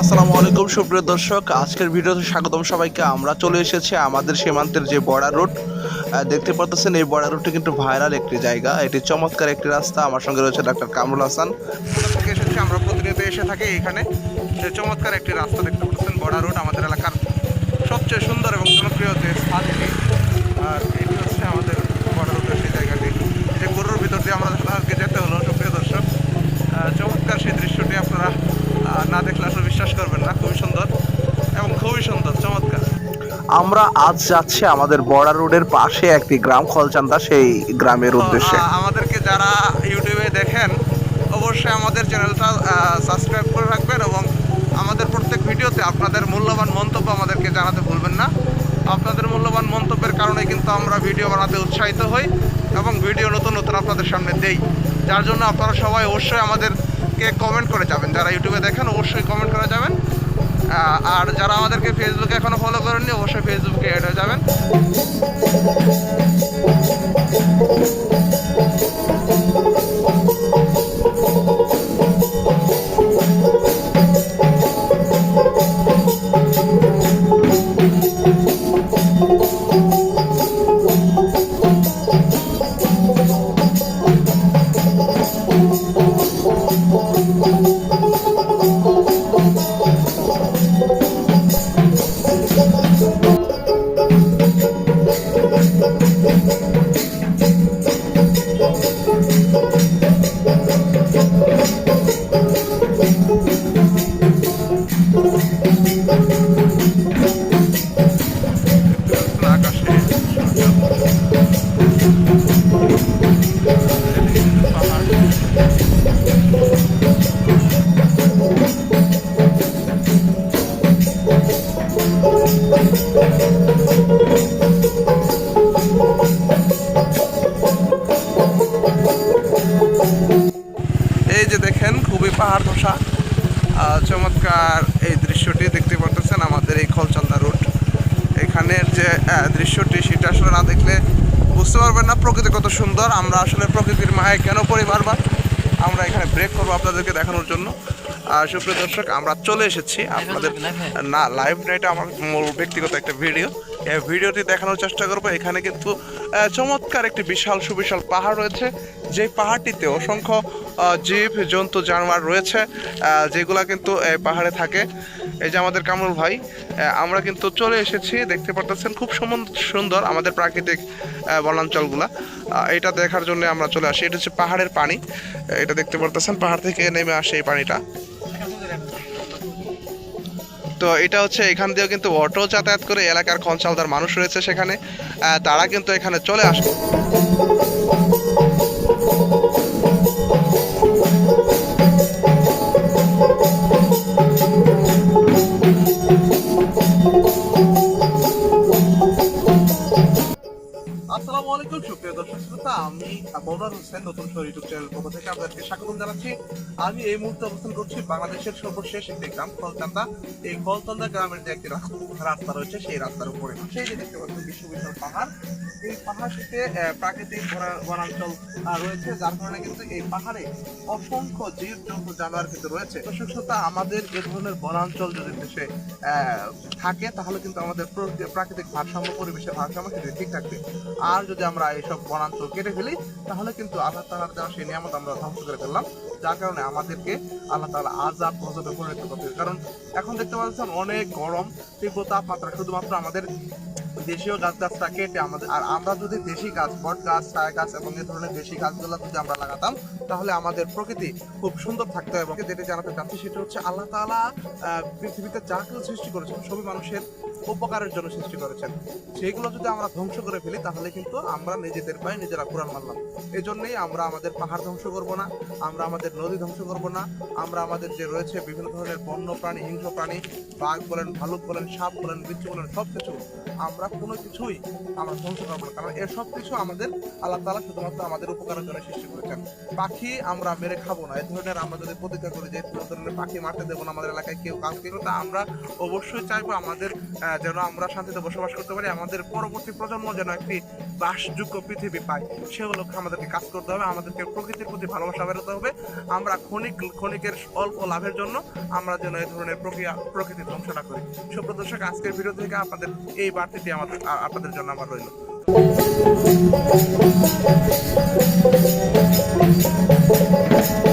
আসসালামু আলাইকুম সুপ্রিয় দর্শক, আজকের ভিডিওতে স্বাগতম সবাইকে। আমরা চলে এসেছি আমাদের সীমান্তের যে বর্ডার রুট। দেখতে পাচ্ছেন এই বর্ডার রুটটি কিন্তু ভাইরাল একটি জায়গা। এটি চমৎকার একটি রাস্তা। আমার সঙ্গে রয়েছে ডাক্তার কামরুল হাসান। থেকে এসেছি? আমরা প্রতিনিয়ত এসে থাকি এখানে। চমৎকার একটি রাস্তা দেখতে পাচ্ছেন, বর্ডার রুট, আমাদের এলাকার সবচেয়ে সুন্দর এবং জনপ্রিয় যে স্থান আর এটি হচ্ছে আমাদের বর্ডার রুটের সেই জায়গাটি। যে গরুর আমরা আজ যাচ্ছি আমাদের বর্ডার রোডের পাশে একটি গ্রাম খলচান্দা সেই গ্রামের উদ্দেশ্যে। আমাদেরকে যারা ইউটিউবে দেখেন অবশ্যই আমাদের চ্যানেলটা সাবস্ক্রাইব করে রাখবেন এবং আমাদের প্রত্যেক ভিডিওতে আপনাদের মূল্যবান মন্তব্য আমাদেরকে জানাতে ভুলবেন না। আপনাদের মূল্যবান মন্তব্যের কারণে কিন্তু আমরা ভিডিও বানাতে উৎসাহিত হই এবং ভিডিও নতুন নতুন আপনাদের সামনে দেই। যার জন্য আপনারা সবাই অবশ্যই আমাদেরকে কমেন্ট করে যাবেন। যারা ইউটিউবে দেখেন অবশ্যই কমেন্ট করে যাবেন। আর যারা আমাদেরকে ফেসবুকে এখনও ফলো করেননি অবশ্যই ফেসবুকে অ্যাড হয়ে যাবেন। এই যে দেখেন, খুবই পাহাড় ধসা। চমৎকার এই দৃশ্যটি দেখতে পারতেছেন আমাদের এই খলচন্দা রুট এখানের যে দৃশ্যটি, সেটা আসলে না দেখলে বুঝতে পারবেন না, প্রকৃতি কত সুন্দর, আমরা আসলে প্রকৃতির মায়ে কেন পড়ি বারবার আমরা এখানে ব্রেক করব আপনাদেরকে দেখানোর জন্য। আর সুপ্রিয় দর্শক, আমরা চলে এসেছি আপনাদের না লাইভ নাইটা আমার মূল ব্যক্তিগত একটা ভিডিও এই ভিডিওটি দেখানোর চেষ্টা করব। এখানে কিন্তু চমৎকার একটি বিশাল সুবিশাল পাহাড় রয়েছে। যে পাহাড়টিতে অসংখ্য জীব, জন্তু, জানোয়ার রয়েছে যেগুলা কিন্তু পাহাড়ে থাকে। এই যে আমাদের কামরুল ভাই আমরা কিন্তু চলে এসেছি, দেখতে পারতেছেন খুব সুন্দর আমাদের প্রাকৃতিক বনাঞ্চলগুলা। এটা দেখার জন্য আমরা চলে আসি। এটা হচ্ছে পাহাড়ের পানি। এটা দেখতে পারতেছেন, পাহাড় থেকে নেমে আসে এই পানিটা। তো এটা হচ্ছে এখান দিয়েও কিন্তু অটো যাতায়াত করে এলাকার খঞ্চালদার মানুষ রয়েছে সেখানে তারা কিন্তু এখানে চলে আসে। আসসালামু আলাইকুম, সুপ্রিয় দর্শক শ্রোতা। আমি হোসেন, নতুন শহর ইউটিউব চ্যানেল পক্ষ থেকে আপনাদেরকে স্বাগতম জানাচ্ছি। আমি এই মুহূর্তে অবস্থান করছি বাংলাদেশের সর্বশেষ একটি গ্রাম এই গ্রামের যে একটি রাস্তা রয়েছে, সেই রাস্তার উপরে। সেই যে দেখতে পাহাড়। এই পাহাড়টিতে প্রাকৃতিক বনাঞ্চল রয়েছে, যার কারণে কিন্তু এই পাহাড়ে অসংখ্য জীব জন্তু জানোয়ার কিন্তু রয়েছে। দর্শক শ্রোতা, আমাদের এ ধরনের বনাঞ্চল যদি দেশে থাকে, তাহলে কিন্তু আমাদের প্রাকৃতিক ভারসাম্য, পরিবেশের ভারসাম্য কিন্তু ঠিক থাকবে। আর যদি আমরা এইসব বনাঞ্চল কেটে ফেলি, তাহলে কিন্তু আল্লাহ তালার দেওয়া সেই নিয়ামত আমরা ধ্বংস করে ফেললাম, যার কারণে আমাদেরকে আল্লাহ তালা আজাব গজবে পরিণত করতে কারণ এখন দেখতে পাচ্ছেন অনেক গরম তীব্র তাপমাত্রা শুধুমাত্র আমাদের দেশীয় গাছ গাছটা কেটে আমাদের আর আমরা যদি দেশি গাছ, বট গাছ ছায়া গাছ এবং এই ধরনের দেশি গাছগুলো যদি আমরা লাগাতাম তাহলে আমাদের প্রকৃতি খুব সুন্দর থাকতো এবং যেটা জানাতে চাচ্ছি সেটা হচ্ছে আল্লাহ আহ, পৃথিবীতে যা কিছু সৃষ্টি করেছেন সবই মানুষের উপকারের জন্য সৃষ্টি করেছেন। সেইগুলো যদি আমরা ধ্বংস করে ফেলি তাহলে কিন্তু আমরা নিজেদের পায়ে নিজেরা কোরআন মারলাম। এই জন্যই আমরা আমাদের পাহাড় ধ্বংস করব না আমরা আমাদের নদী ধ্বংস করব না আমরা আমাদের যে রয়েছে বিভিন্ন ধরনের বন্য প্রাণী হিংস্র প্রাণী বাঘ বলেন ভালুক বলেন সাপ বলেন বিচ্ছু বলেন সব কিছু আমরা কোনো কিছুই আমরা ধ্বংস করব না। কারণ এর সব কিছু আমাদের আল্লাহ তালা শুধুমাত্র আমাদের উপকারের জন্য সৃষ্টি করেছেন। পাখি আমরা মেরে খাব না। এই ধরনের আমরা যদি প্রতিজ্ঞা করি যে কোনো ধরনের পাখি মারতে দেবো না, আমাদের এলাকায় কেউ কাউকে তা আমরা অবশ্যই চাইব আমাদের যেন আমরা শান্তিতে বসবাস করতে পারি, আমাদের পরবর্তী প্রজন্ম যেন একটি বাসযোগ্য পৃথিবী পায়। সে লক্ষ্যে আমাদেরকে কাজ করতে হবে, আমাদেরকে প্রকৃতির প্রতি ভালোবাসা বেরোতে হবে। আমরা ক্ষণিক, ক্ষণিকের অল্প লাভের জন্য আমরা যেন এই ধরনের প্রক্রিয়া প্রকৃতির ধ্বংসটা করি। সুপ্রিয় দর্শক, আজকের ভিডিও থেকে আপনাদের এই বার্তাটি আমাদের আপনাদের জন্য আমার রইল। Música